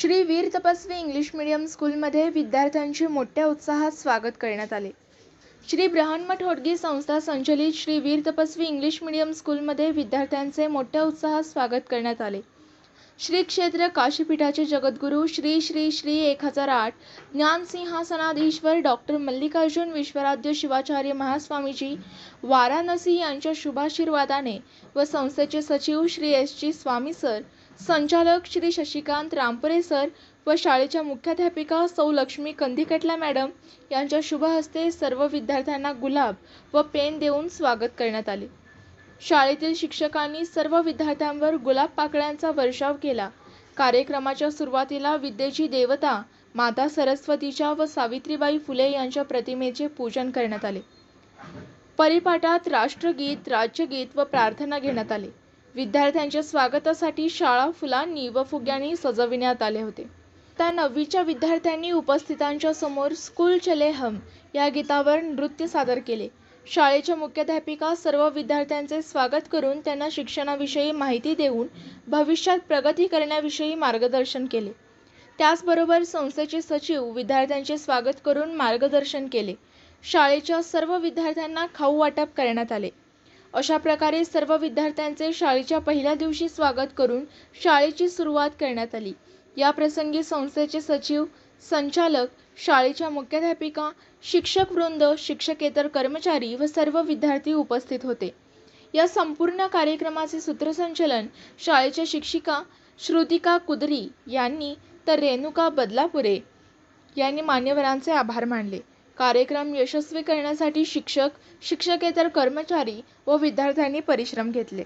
श्री वीर तपस्वी English medium स्कूलमध्ये विद्यार्थ्यांचे मोठ्या उत्साहात स्वागत करण्यात आले. श्री ब्रह्मण्ठ होडगी संस्था संचलित श्री वीर तपस्वी इंग्लिश मीडियम स्कूलमध्ये विद्यार्थ्यांचे मोठ्या उत्साहात स्वागत करण्यात आले. श्री क्षेत्र काशीपीठाचे जगद्गुरू श्री श्री श्री एक हजार आठ. ज्ञानसिंहासनाधीश्वर डॉक्टर मल्लिकार्जुन विश्वराध्य शिवाचार्य महास्वामीजी वाराणसी यांच्या शुभाशीर्वादाने व संस्थेचे सचिव Shri S G Swami sir संचालक श्री शशिकांत रामपुरे सर व शाळेच्या मुख्याध्यापिका सौ लक्ष्मी कंदिकटला मॅडम यांच्या शुभहस्ते सर्व विद्यार्थ्यांना गुलाब व पेन देऊन स्वागत करण्यात आले. शाळेतील शिक्षकांनी सर्व विद्यार्थ्यांवर गुलाब पाकळ्यांचा वर्षाव केला. कार्यक्रमाच्या सुरुवातीला विद्येची देवता माता सरस्वतीच्या व सावित्रीबाई फुले यांच्या प्रतिमेचे पूजन करण्यात आले. परिपाठात राष्ट्रगीत राज्यगीत व प्रार्थना घेण्यात आले. विद्यार्थ्यांच्या स्वागतासाठी शाळा फुलांनी व फुग्यांनी सजविण्यात आले होते. त्या नववीच्या विद्यार्थ्यांनी उपस्थितांच्या समोर स्कूल चले हम या गीतावर नृत्य सादर केले. शाळेच्या मुख्याध्यापिका सर्व विद्यार्थ्यांचे स्वागत करून त्यांना शिक्षणाविषयी माहिती देऊन भविष्यात प्रगती करण्याविषयी मार्गदर्शन केले. त्याचबरोबर संस्थेचे सचिव विद्यार्थ्यांचे स्वागत करून मार्गदर्शन केले. शाळेच्या सर्व विद्यार्थ्यांना खाऊ वाटप करण्यात आले. अशा प्रकारे सर्व विद्यार्थ्यांचे शाळेच्या पहिल्या दिवशी स्वागत करून शाळेची सुरुवात करण्यात आली. या प्रसंगी संस्थेचे सचिव संचालक शाळेच्या मुख्याध्यापिका शिक्षक वृंद शिक्षकेतर कर्मचारी व सर्व विद्यार्थी उपस्थित होते. या संपूर्ण कार्यक्रमाचे सूत्रसंचलन शाळेच्या शिक्षिका श्रुतिका कुदरी यांनी तर रेणुका बदलापुरे यांनी मान्यवरांचे आभार मानले. कार्यक्रम यशस्वी करण्यासाठी शिक्षक शिक्षकेतर कर्मचारी व विद्यार्थ्यांनी परिश्रम घेतले.